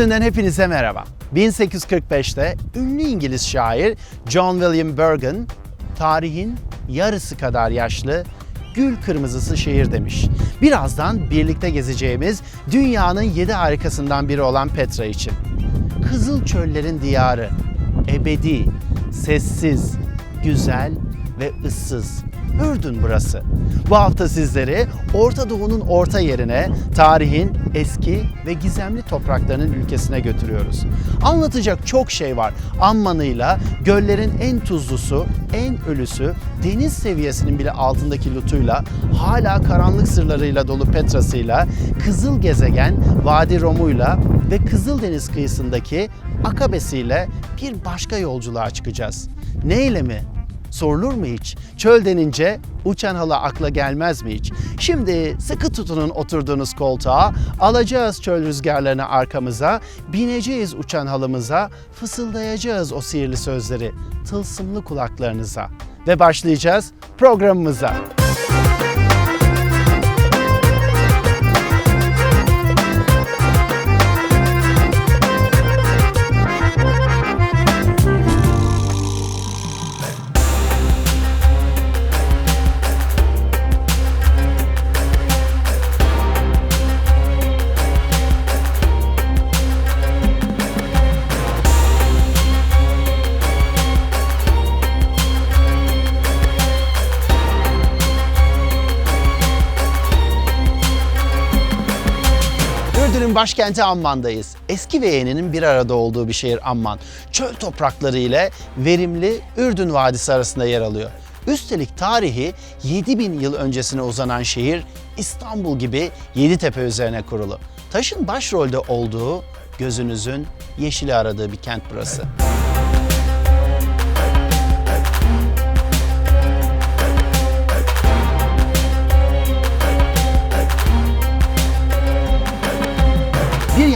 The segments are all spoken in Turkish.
Ürdün'den hepinize merhaba. 1845'te ünlü İngiliz şair John William Burgon, tarihin yarısı kadar yaşlı gül kırmızısı şehir demiş. Birazdan birlikte gezeceğimiz dünyanın yedi harikasından biri olan Petra için. Kızıl çöllerin diyarı, ebedi, sessiz, güzel ve ıssız. Ürdün burası. Bu hafta sizleri Orta Doğu'nun orta yerine, tarihin eski ve gizemli topraklarının ülkesine götürüyoruz. Anlatacak çok şey var. Ammanıyla, göllerin en tuzlusu, en ölüsü, deniz seviyesinin bile altındaki Lut'uyla, hala karanlık sırlarıyla dolu Petra'sıyla, Kızıl Gezegen, Vadi Romu'yla ve Kızıldeniz kıyısındaki Akabe'siyle bir başka yolculuğa çıkacağız. Neyle mi? Sorulur mu hiç? Çöl denince uçan halı akla gelmez mi hiç? Şimdi sıkı tutunun oturduğunuz koltuğa, alacağız çöl rüzgarlarını arkamıza, bineceğiz uçan halımıza, fısıldayacağız o sihirli sözleri tılsımlı kulaklarınıza. Ve başlayacağız programımıza. Ürdün'ün başkenti Amman'dayız. Eski ve yeninin bir arada olduğu bir şehir Amman. Çöl toprakları ile verimli Ürdün Vadisi arasında yer alıyor. Üstelik tarihi 7000 yıl öncesine uzanan şehir İstanbul gibi Yeditepe üzerine kurulu. Taşın başrolde olduğu, gözünüzün yeşili aradığı bir kent burası. Bir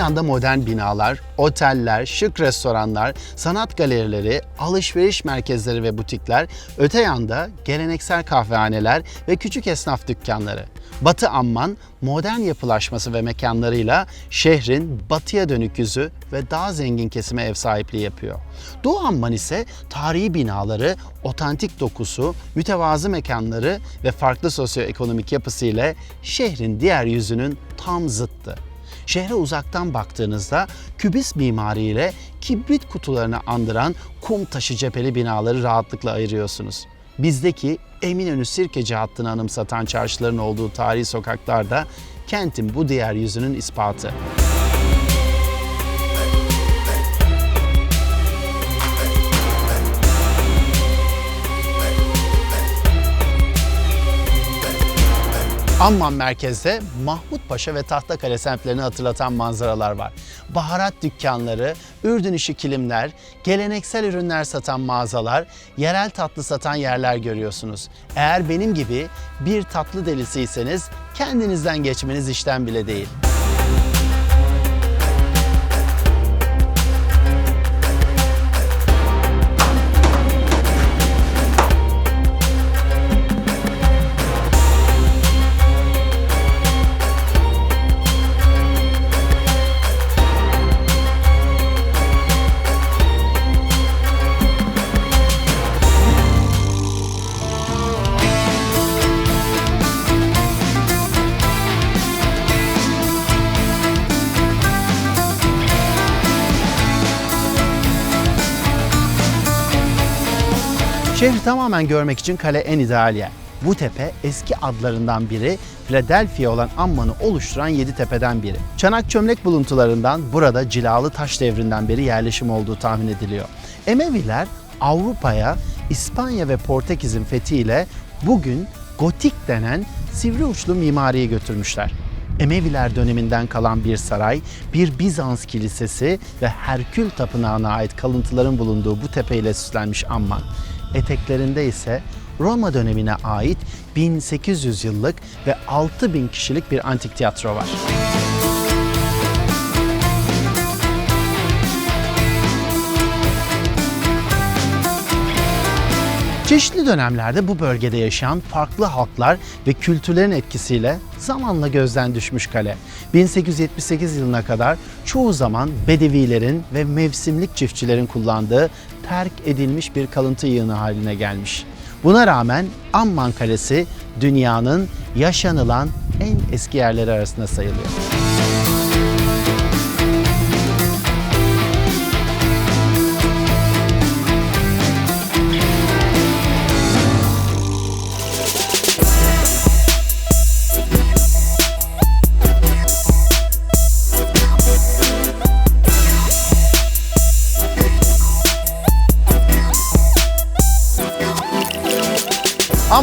yanda modern binalar, oteller, şık restoranlar, sanat galerileri, alışveriş merkezleri ve butikler, öte yanda geleneksel kahvehaneler ve küçük esnaf dükkanları. Batı Amman modern yapılaşması ve mekanlarıyla şehrin batıya dönük yüzü ve daha zengin kesime ev sahipliği yapıyor. Doğu Amman ise tarihi binaları, otantik dokusu, mütevazı mekanları ve farklı sosyoekonomik yapısı ile şehrin diğer yüzünün tam zıttı. Şehre uzaktan baktığınızda kübist mimariyle kibrit kutularını andıran kum taşı cepheli binaları rahatlıkla ayırıyorsunuz. Bizdeki Eminönü Sirkeci hattını anımsatan çarşıların olduğu tarihi sokaklarda kentin bu diğer yüzünün ispatı. Amman merkezde Mahmut Paşa ve Tahtakale semtlerini hatırlatan manzaralar var. Baharat dükkanları, Ürdün işi kilimler, geleneksel ürünler satan mağazalar, yerel tatlı satan yerler görüyorsunuz. Eğer benim gibi bir tatlı delisiyseniz kendinizden geçmeniz işten bile değil. Şehri tamamen görmek için kale en ideal yer. Bu tepe eski adlarından biri Philadelphia olan Amman'ı oluşturan yedi tepeden biri. Çanak çömlek buluntularından burada cilalı taş devrinden beri yerleşim olduğu tahmin ediliyor. Emeviler Avrupa'ya İspanya ve Portekiz'in fethiyle bugün gotik denen sivri uçlu mimariyi götürmüşler. Emeviler döneminden kalan bir saray, bir Bizans kilisesi ve Herkül Tapınağı'na ait kalıntıların bulunduğu bu tepeyle süslenmiş Amman. Eteklerinde ise Roma dönemine ait 1800 yıllık ve 6000 kişilik bir antik tiyatro var. Çeşitli dönemlerde bu bölgede yaşayan farklı halklar ve kültürlerin etkisiyle zamanla gözden düşmüş kale. 1878 yılına kadar çoğu zaman Bedevilerin ve mevsimlik çiftçilerin kullandığı terk edilmiş bir kalıntı yığını haline gelmiş. Buna rağmen Amman Kalesi dünyanın yaşanılan en eski yerleri arasında sayılıyor.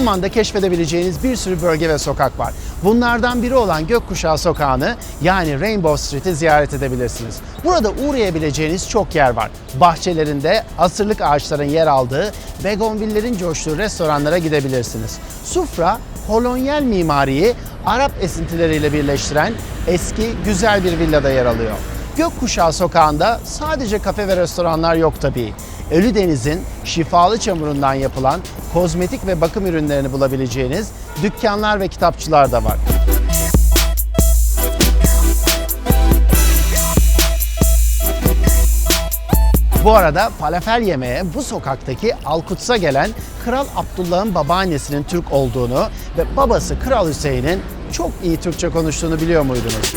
Amman'da keşfedebileceğiniz bir sürü bölge ve sokak var. Bunlardan biri olan Gökkuşağı Sokağı'nı yani Rainbow Street'i ziyaret edebilirsiniz. Burada uğrayabileceğiniz çok yer var. Bahçelerinde asırlık ağaçların yer aldığı, begonvillerin coştuğu restoranlara gidebilirsiniz. Sufra, kolonyal mimariyi Arap esintileriyle birleştiren eski güzel bir villada yer alıyor. Gökkuşağı Sokağı'nda sadece kafe ve restoranlar yok tabii. Ölüdeniz'in şifalı çamurundan yapılan kozmetik ve bakım ürünlerini bulabileceğiniz dükkanlar ve kitapçılar da var. Bu arada falafel yemeye bu sokaktaki Alkuts'a gelen Kral Abdullah'ın babaannesinin Türk olduğunu ve babası Kral Hüseyin'in çok iyi Türkçe konuştuğunu biliyor muydunuz?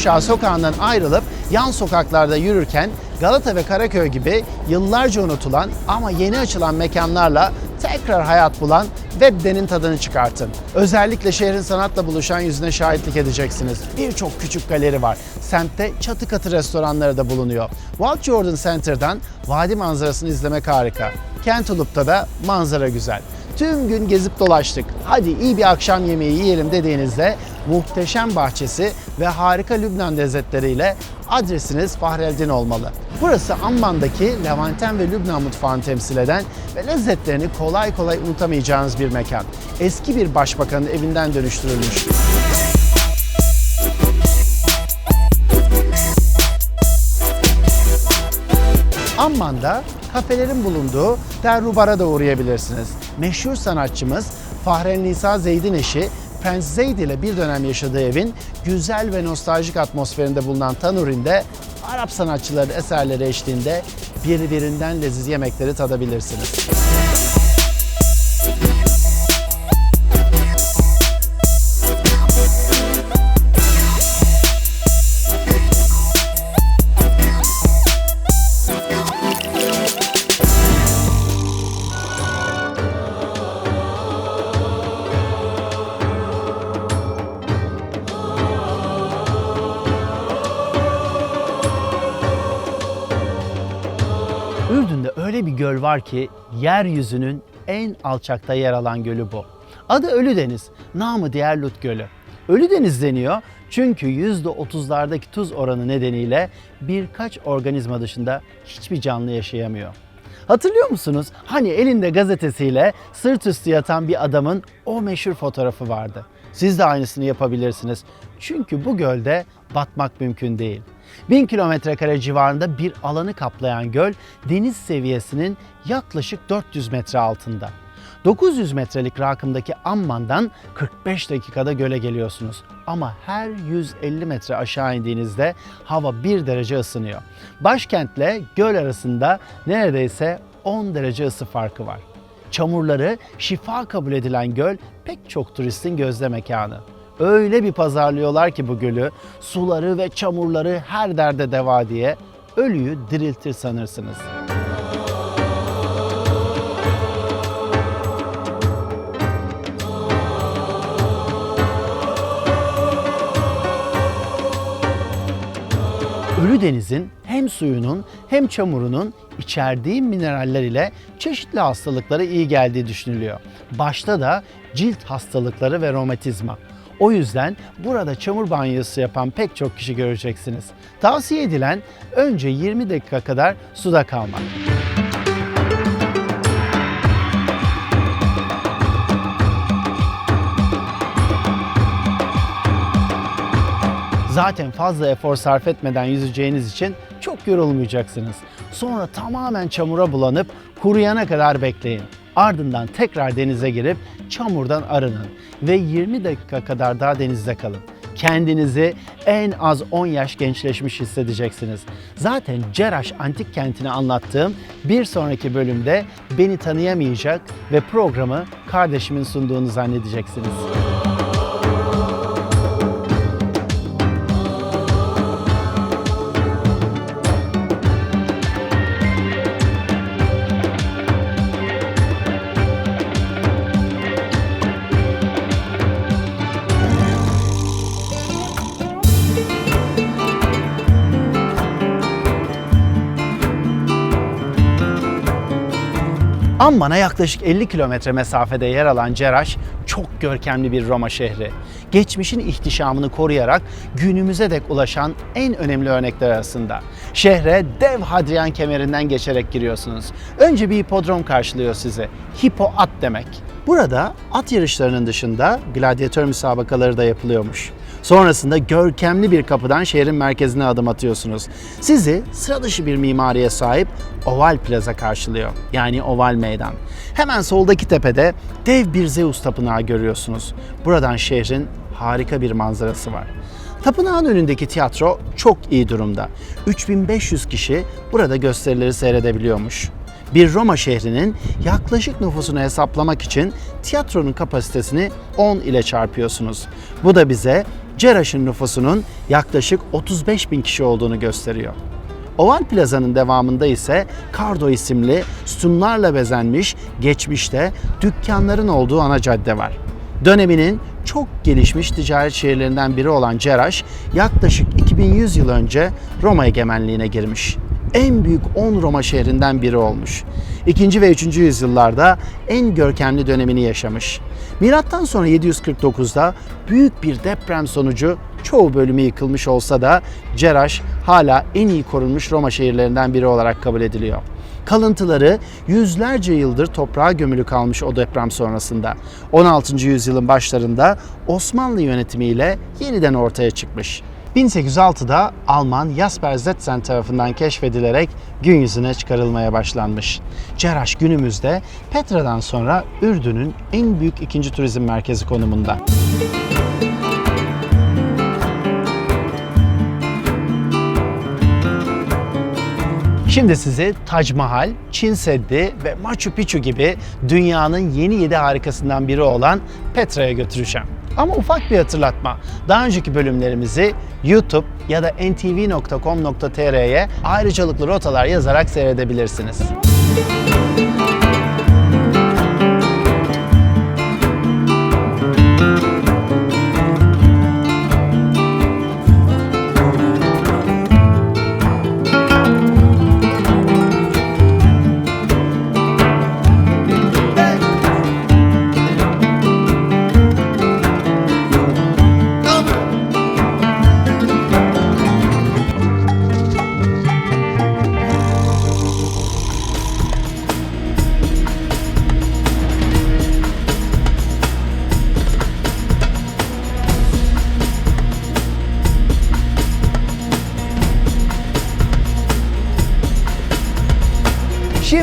Gökkuşağı sokağından ayrılıp yan sokaklarda yürürken Galata ve Karaköy gibi yıllarca unutulan ama yeni açılan mekanlarla tekrar hayat bulan Webde'nin tadını çıkartın. Özellikle şehrin sanatla buluşan yüzüne şahitlik edeceksiniz. Birçok küçük galeri var. Semtte çatı katı restoranları da bulunuyor. Walt Jordan Center'dan vadi manzarasını izlemek harika. Kentulup'ta da manzara güzel. Tüm gün gezip dolaştık. Hadi iyi bir akşam yemeği yiyelim dediğinizde muhteşem bahçesi ve harika Lübnan lezzetleriyle adresiniz Fahreddin olmalı. Burası Amman'daki Levanten ve Lübnan mutfağını temsil eden ve lezzetlerini kolay kolay unutamayacağınız bir mekan. Eski bir başbakanın evinden dönüştürülmüş. Amman'da kafelerin bulunduğu Derrubar'a da uğrayabilirsiniz. Meşhur sanatçımız Fahren Nisa Zeyd'in eşi Prens Zeyd ile bir dönem yaşadığı evin güzel ve nostaljik atmosferinde bulunan Tanuri'nde Arap sanatçıların eserleri eşliğinde birbirinden leziz yemekleri tadabilirsiniz. Var ki yeryüzünün en alçakta yer alan gölü bu. Adı Ölüdeniz, namı diğer Lut Gölü. Ölüdeniz deniyor çünkü %30'lardaki tuz oranı nedeniyle birkaç organizma dışında hiçbir canlı yaşayamıyor. Hatırlıyor musunuz? Hani elinde gazetesiyle sırt üstü yatan bir adamın o meşhur fotoğrafı vardı. Siz de aynısını yapabilirsiniz. Çünkü bu gölde batmak mümkün değil. 1000 kilometre kare civarında bir alanı kaplayan göl deniz seviyesinin yaklaşık 400 metre altında. 900 metrelik rakımdaki Amman'dan 45 dakikada göle geliyorsunuz. Ama her 150 metre aşağı indiğinizde hava 1 derece ısınıyor. Başkentle göl arasında neredeyse 10 derece ısı farkı var. Çamurları şifa kabul edilen göl pek çok turistin gözde mekanı. Öyle bir pazarlıyorlar ki bu gölü, suları ve çamurları her derde deva diye ölüyü diriltir sanırsınız. Ölüdeniz'in hem suyunun hem çamurunun içerdiği mineraller ile çeşitli hastalıklara iyi geldiği düşünülüyor. Başta da cilt hastalıkları ve romatizma. O yüzden burada çamur banyosu yapan pek çok kişi göreceksiniz. Tavsiye edilen önce 20 dakika kadar suda kalmak. Zaten fazla efor sarf etmeden yüzeceğiniz için çok yorulmayacaksınız. Sonra tamamen çamura bulanıp kuruyana kadar bekleyin. Ardından tekrar denize girip çamurdan arının ve 20 dakika kadar daha denizde kalın. Kendinizi en az 10 yaş gençleşmiş hissedeceksiniz. Zaten Ceraş antik kentini anlattığım bir sonraki bölümde beni tanıyamayacak ve programı kardeşimin sunduğunu zannedeceksiniz. Amman'a yaklaşık 50 kilometre mesafede yer alan Ceraş çok görkemli bir Roma şehri. Geçmişin ihtişamını koruyarak günümüze dek ulaşan en önemli örnekler arasında. Şehre dev Hadrian kemerinden geçerek giriyorsunuz. Önce bir hipodrom karşılıyor sizi. Hipo at demek. Burada at yarışlarının dışında gladyatör müsabakaları da yapılıyormuş. Sonrasında görkemli bir kapıdan şehrin merkezine adım atıyorsunuz. Sizi sıra dışı bir mimariye sahip Oval Plaza karşılıyor. Yani Oval Meydan. Hemen soldaki tepede dev bir Zeus tapınağı görüyorsunuz. Buradan şehrin harika bir manzarası var. Tapınağın önündeki tiyatro çok iyi durumda. 3500 kişi burada gösterileri seyredebiliyormuş. Bir Roma şehrinin yaklaşık nüfusunu hesaplamak için tiyatronun kapasitesini 10 ile çarpıyorsunuz. Bu da bize Ceraş'ın nüfusunun yaklaşık 35 bin kişi olduğunu gösteriyor. Oval Plaza'nın devamında ise Cardo isimli sütunlarla bezenmiş geçmişte dükkanların olduğu ana cadde var. Döneminin çok gelişmiş ticaret şehirlerinden biri olan Ceraş yaklaşık 2100 yıl önce Roma egemenliğine girmiş. En büyük 10 Roma şehrinden biri olmuş. 2. ve 3. yüzyıllarda en görkemli dönemini yaşamış. Milattan sonra 749'da büyük bir deprem sonucu çoğu bölümü yıkılmış olsa da Ceraş hala en iyi korunmuş Roma şehirlerinden biri olarak kabul ediliyor. Kalıntıları yüzlerce yıldır toprağa gömülü kalmış o deprem sonrasında. 16. yüzyılın başlarında Osmanlı yönetimiyle yeniden ortaya çıkmış. 1806'da Alman Jasper Zetsen tarafından keşfedilerek gün yüzüne çıkarılmaya başlanmış. Ceraş günümüzde Petra'dan sonra Ürdün'ün en büyük ikinci turizm merkezi konumunda. Şimdi sizi Tac Mahal, Çin Seddi ve Machu Picchu gibi dünyanın yeni yedi harikasından biri olan Petra'ya götüreceğim. Ama ufak bir hatırlatma. Daha önceki bölümlerimizi YouTube ya da ntv.com.tr'ye ayrıcalıklı rotalar yazarak seyredebilirsiniz.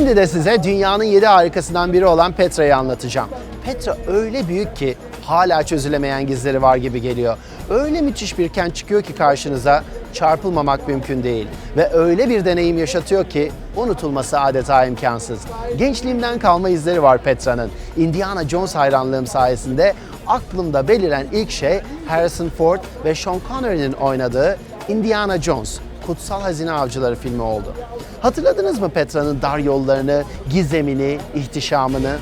Şimdi de size dünyanın yedi harikasından biri olan Petra'yı anlatacağım. Petra öyle büyük ki hala çözülemeyen gizleri var gibi geliyor. Öyle müthiş bir kent çıkıyor ki karşınıza çarpılmamak mümkün değil. Ve öyle bir deneyim yaşatıyor ki unutulması adeta imkansız. Gençliğimden kalma izleri var Petra'nın. Indiana Jones hayranlığım sayesinde aklımda beliren ilk şey Harrison Ford ve Sean Connery'nin oynadığı Indiana Jones. Kutsal Hazine Avcıları filmi oldu. Hatırladınız mı Petra'nın dar yollarını, gizemini, ihtişamını?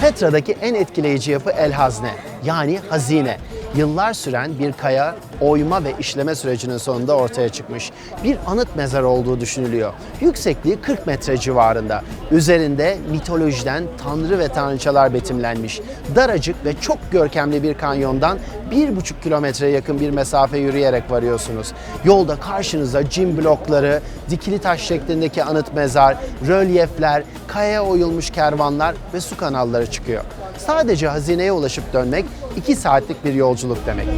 Petra'daki en etkileyici yapı El Hazne yani hazine. Yıllar süren bir kaya oyma ve işleme sürecinin sonunda ortaya çıkmış. Bir anıt mezar olduğu düşünülüyor. Yüksekliği 40 metre civarında. Üzerinde mitolojiden tanrı ve tanrıçalar betimlenmiş. Daracık ve çok görkemli bir kanyondan 1,5 kilometreye yakın bir mesafe yürüyerek varıyorsunuz. Yolda karşınıza cim blokları, dikili taş şeklindeki anıt mezar, rölyefler, kayaya oyulmuş kervanlar ve su kanalları çıkıyor. Sadece hazineye ulaşıp dönmek 2 saatlik bir yolculuk demek.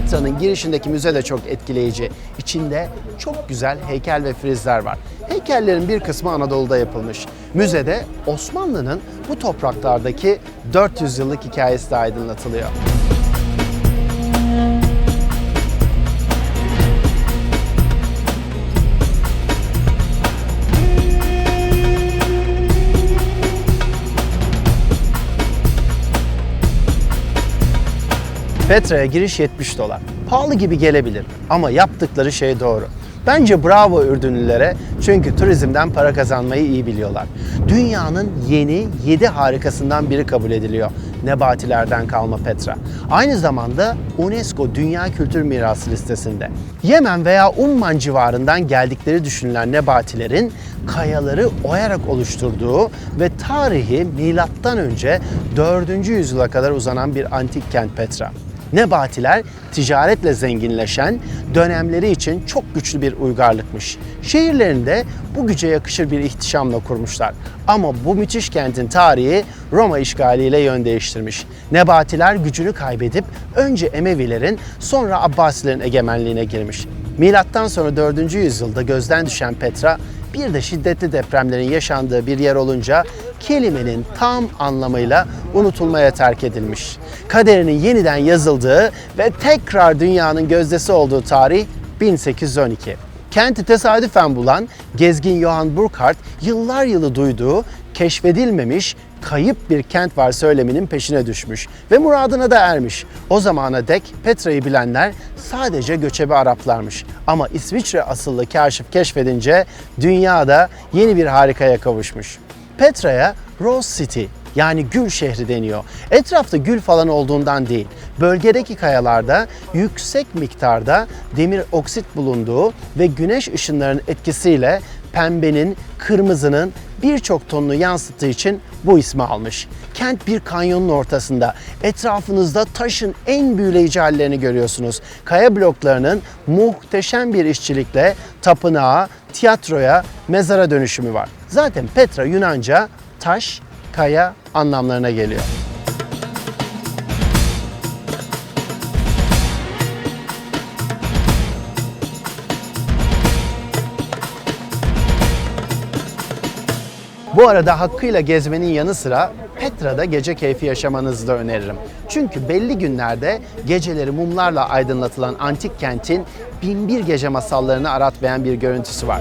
Petra'nın girişindeki müze de çok etkileyici. İçinde çok güzel heykel ve frizler var. Heykellerin bir kısmı Anadolu'da yapılmış. Müzede Osmanlı'nın bu topraklardaki 400 yıllık hikayesi de aydınlatılıyor. Petra'ya giriş 70 dolar. Pahalı gibi gelebilir ama yaptıkları şey doğru. Bence bravo Ürdünlülere çünkü turizmden para kazanmayı iyi biliyorlar. Dünyanın yeni 7 harikasından biri kabul ediliyor. Nebatilerden kalma Petra. Aynı zamanda UNESCO Dünya Kültür Mirası listesinde. Yemen veya Umman civarından geldikleri düşünülen Nebatilerin kayaları oyarak oluşturduğu ve tarihi milattan önce 4. yüzyıla kadar uzanan bir antik kent Petra. Nebatiler ticaretle zenginleşen dönemleri için çok güçlü bir uygarlıkmış. Şehirlerinde bu güce yakışır bir ihtişamla kurmuşlar. Ama bu müthiş kentin tarihi Roma işgaliyle yön değiştirmiş. Nebatiler gücünü kaybedip önce Emevilerin sonra Abbasilerin egemenliğine girmiş. Milattan sonra 4. yüzyılda gözden düşen Petra bir de şiddetli depremlerin yaşandığı bir yer olunca kelimenin tam anlamıyla unutulmaya terk edilmiş. Kaderinin yeniden yazıldığı ve tekrar dünyanın gözdesi olduğu tarih 1812. Kenti tesadüfen bulan gezgin Johann Burckhardt yıllar yılı duyduğu keşfedilmemiş kayıp bir kent var söyleminin peşine düşmüş ve muradına da ermiş. O zamana dek Petra'yı bilenler sadece göçebe Araplarmış. Ama İsviçre asıllı kaşif keşfedince dünyada yeni bir harikaya kavuşmuş. Petra'ya Rose City yani gül şehri deniyor. Etrafta gül falan olduğundan değil, bölgedeki kayalarda yüksek miktarda demir oksit bulunduğu ve güneş ışınlarının etkisiyle pembenin, kırmızının birçok tonunu yansıttığı için bu ismi almış. Kent bir kanyonun ortasında. Etrafınızda taşın en büyüleyici hallerini görüyorsunuz. Kaya bloklarının muhteşem bir işçilikle tapınağa, tiyatroya, mezara dönüşümü var. Zaten Petra Yunanca taş, kaya anlamlarına geliyor. Bu arada hakkıyla gezmenin yanı sıra Petra'da gece keyfi yaşamanızı da öneririm. Çünkü belli günlerde geceleri mumlarla aydınlatılan antik kentin binbir gece masallarını aratmayan bir görüntüsü var.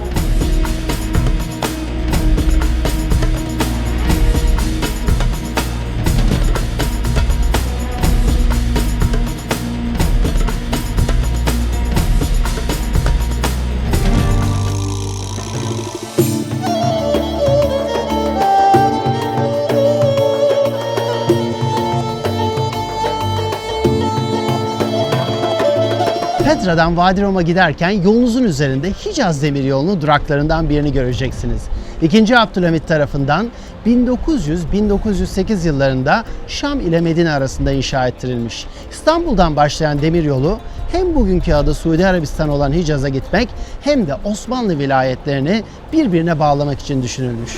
Petra'dan Vadi Roma giderken yolunuzun üzerinde Hicaz Demiryolu'nun duraklarından birini göreceksiniz. 2. Abdülhamit tarafından 1900-1908 yıllarında Şam ile Medine arasında inşa ettirilmiş. İstanbul'dan başlayan demiryolu hem bugünkü adı Suudi Arabistan olan Hicaz'a gitmek hem de Osmanlı vilayetlerini birbirine bağlamak için düşünülmüş.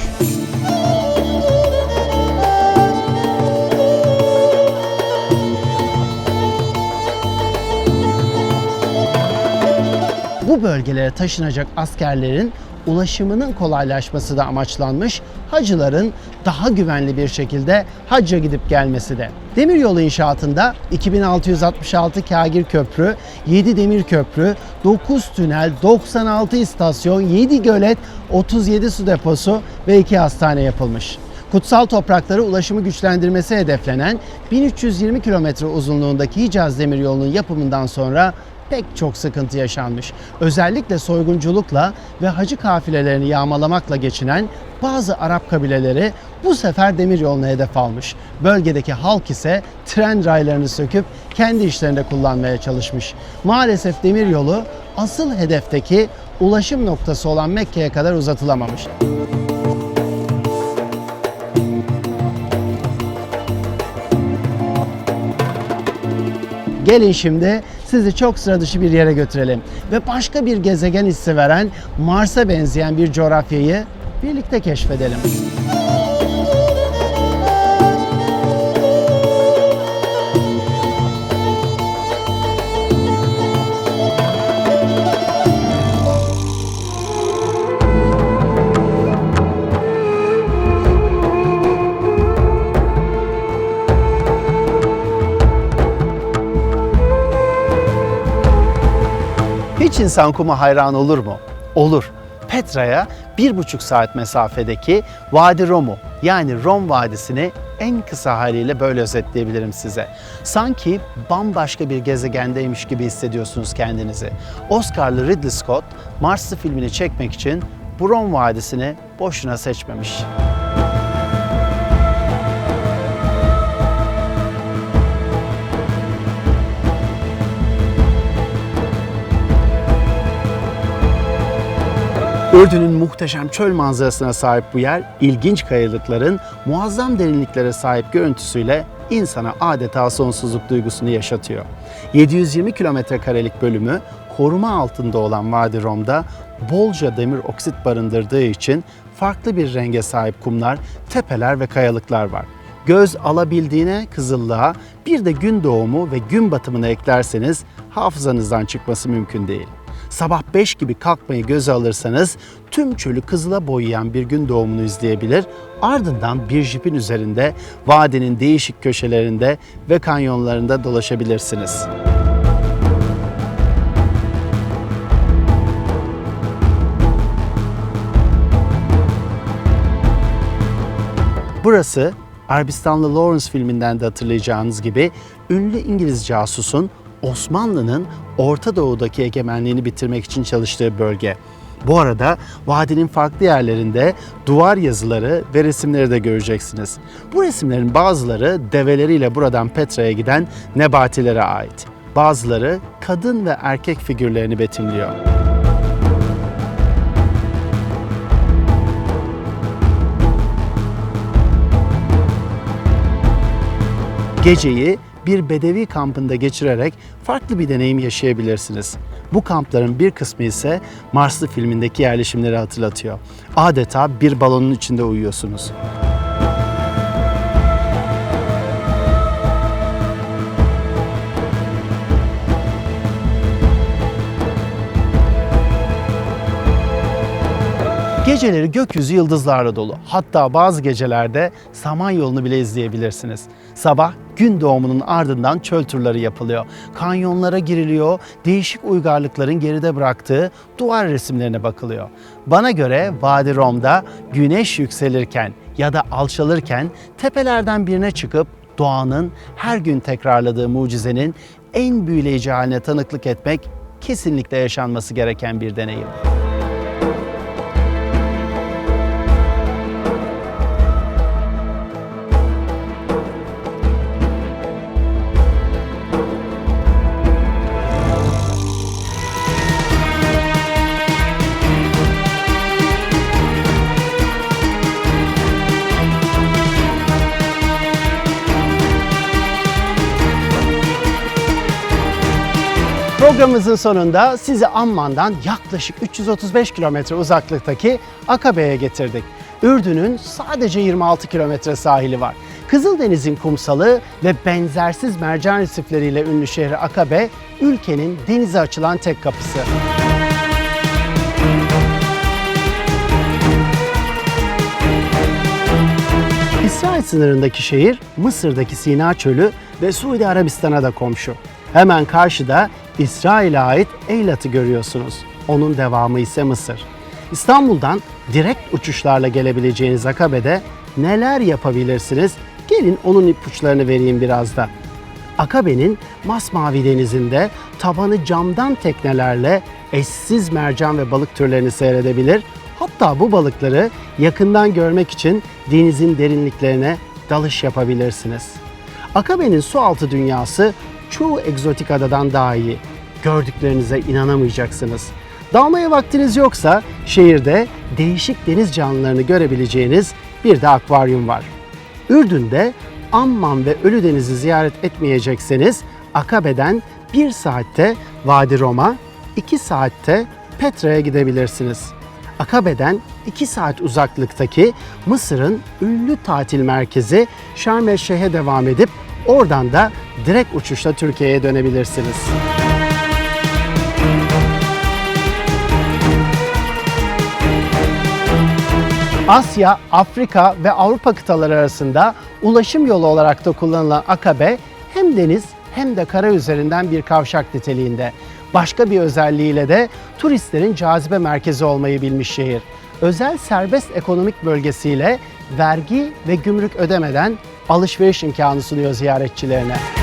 Bu bölgelere taşınacak askerlerin ulaşımının kolaylaşması da amaçlanmış, hacıların daha güvenli bir şekilde hacca gidip gelmesi de. Demiryolu inşaatında 2666 Kagir Köprü, 7 demir köprü, 9 tünel, 96 istasyon, 7 gölet, 37 su deposu ve 2 hastane yapılmış. Kutsal topraklara ulaşımı güçlendirmesi hedeflenen 1320 kilometre uzunluğundaki Hicaz Demiryolu'nun yapımından sonra pek çok sıkıntı yaşanmış. Özellikle soygunculukla ve hacı kafilelerini yağmalamakla geçinen bazı Arap kabileleri Bu sefer demir yolunu hedef almış. Bölgedeki halk ise tren raylarını söküp kendi işlerinde kullanmaya çalışmış. Maalesef demir yolu asıl hedefteki ulaşım noktası olan Mekke'ye kadar uzatılamamış. Gelin şimdi sizi çok sıra dışı bir yere götürelim ve başka bir gezegen hissi veren Mars'a benzeyen bir coğrafyayı birlikte keşfedelim. İnsan kuma hayran olur mu? Olur. Petra'ya bir buçuk saat mesafedeki Vadi Rom'u yani Rom Vadisi'ni en kısa haliyle böyle özetleyebilirim size. Sanki bambaşka bir gezegendeymiş gibi hissediyorsunuz kendinizi. Oscar'lı Ridley Scott Marslı filmini çekmek için bu Rom Vadisi'ni boşuna seçmemiş. Ürdün'ün muhteşem çöl manzarasına sahip bu yer, ilginç kayalıkların muazzam derinliklere sahip görüntüsüyle insana adeta sonsuzluk duygusunu yaşatıyor. 720 kilometre karelik bölümü koruma altında olan Vadi Rom'da bolca demir oksit barındırdığı için farklı bir renge sahip kumlar, tepeler ve kayalıklar var. Göz alabildiğine kızıllığa bir de gün doğumu ve gün batımını eklerseniz hafızanızdan çıkması mümkün değil. Sabah 5 gibi kalkmayı göze alırsanız tüm çölü kızıla boyayan bir gün doğumunu izleyebilir. Ardından bir jipin üzerinde vadinin değişik köşelerinde ve kanyonlarında dolaşabilirsiniz. Burası Arabistanlı Lawrence filminden de hatırlayacağınız gibi ünlü İngiliz casusun Osmanlı'nın Orta Doğu'daki egemenliğini bitirmek için çalıştığı bölge. Bu arada vadinin farklı yerlerinde duvar yazıları ve resimleri de göreceksiniz. Bu resimlerin bazıları develeriyle buradan Petra'ya giden nebatilere ait. Bazıları kadın ve erkek figürlerini betimliyor. Geceyi bir bedevi kampında geçirerek farklı bir deneyim yaşayabilirsiniz. Bu kampların bir kısmı ise Marslı filmindeki yerleşimleri hatırlatıyor. Adeta bir balonun içinde uyuyorsunuz. Geceleri gökyüzü yıldızlarla dolu. Hatta bazı gecelerde Samanyolu'nu bile izleyebilirsiniz. Sabah gün doğumunun ardından çöl turları yapılıyor. Kanyonlara giriliyor, değişik uygarlıkların geride bıraktığı duvar resimlerine bakılıyor. Bana göre Vadi Rom'da güneş yükselirken ya da alçalırken tepelerden birine çıkıp doğanın her gün tekrarladığı mucizenin en büyüleyici haline tanıklık etmek kesinlikle yaşanması gereken bir deneyim. Programımızın sonunda sizi Amman'dan yaklaşık 335 kilometre uzaklıktaki Akabe'ye getirdik. Ürdün'ün sadece 26 kilometre sahili var. Kızıldeniz'in kumsalı ve benzersiz mercan resifleriyle ünlü şehri Akabe, ülkenin denize açılan tek kapısı. İsrail sınırındaki şehir Mısır'daki Sina Çölü ve Suudi Arabistan'a da komşu. Hemen karşıda İsrail'e ait Eylat'ı görüyorsunuz. Onun devamı ise Mısır. İstanbul'dan direkt uçuşlarla gelebileceğiniz Akabe'de neler yapabilirsiniz? Gelin onun ipuçlarını vereyim biraz da. Akabe'nin masmavi denizinde tabanı camdan teknelerle eşsiz mercan ve balık türlerini seyredebilir, Hatta bu balıkları yakından görmek için denizin derinliklerine dalış yapabilirsiniz. Akabe'nin su altı dünyası çoğu egzotik adadan daha iyi. Gördüklerinize inanamayacaksınız. Dalmaya vaktiniz yoksa şehirde değişik deniz canlılarını görebileceğiniz bir de akvaryum var. Ürdün'de Amman ve Ölüdeniz'i ziyaret etmeyecekseniz Akabe'den 1 saatte Vadi Roma, 2 saatte Petra'ya gidebilirsiniz. Akabe'den 2 saat uzaklıktaki Mısır'ın ünlü tatil merkezi Şarm el Şeyh'e devam edip oradan da direkt uçuşla Türkiye'ye dönebilirsiniz. Asya, Afrika ve Avrupa kıtaları arasında ulaşım yolu olarak da kullanılan Akabe hem deniz hem de kara üzerinden bir kavşak niteliğinde. Başka bir özelliğiyle de turistlerin cazibe merkezi olmayı bilmiş şehir. Özel serbest ekonomik bölgesiyle vergi ve gümrük ödemeden alışveriş imkanı sunuyor ziyaretçilerine.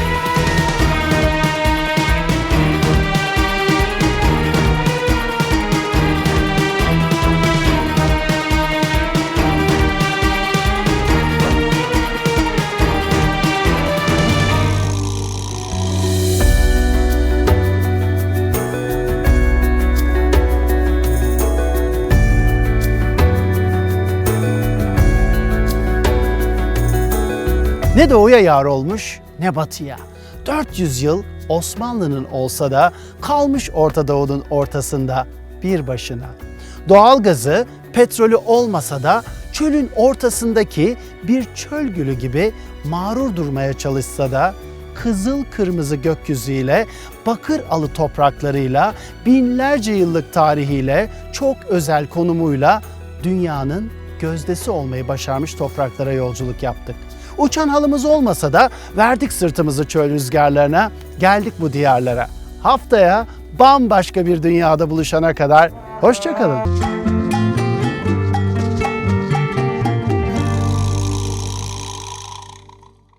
Ne doğuya yar olmuş ne batıya. 400 yıl Osmanlı'nın olsa da kalmış Orta Doğu'nun ortasında bir başına. Doğalgazı, petrolü olmasa da çölün ortasındaki bir çöl gülü gibi mağrur durmaya çalışsa da kızıl kırmızı gökyüzüyle, bakır alı topraklarıyla, binlerce yıllık tarihiyle, çok özel konumuyla dünyanın gözdesi olmayı başarmış topraklara yolculuk yaptık. Uçan halımız olmasa da verdik sırtımızı çöl rüzgarlarına, geldik bu diyarlara. Haftaya bambaşka bir dünyada buluşana kadar hoşçakalın.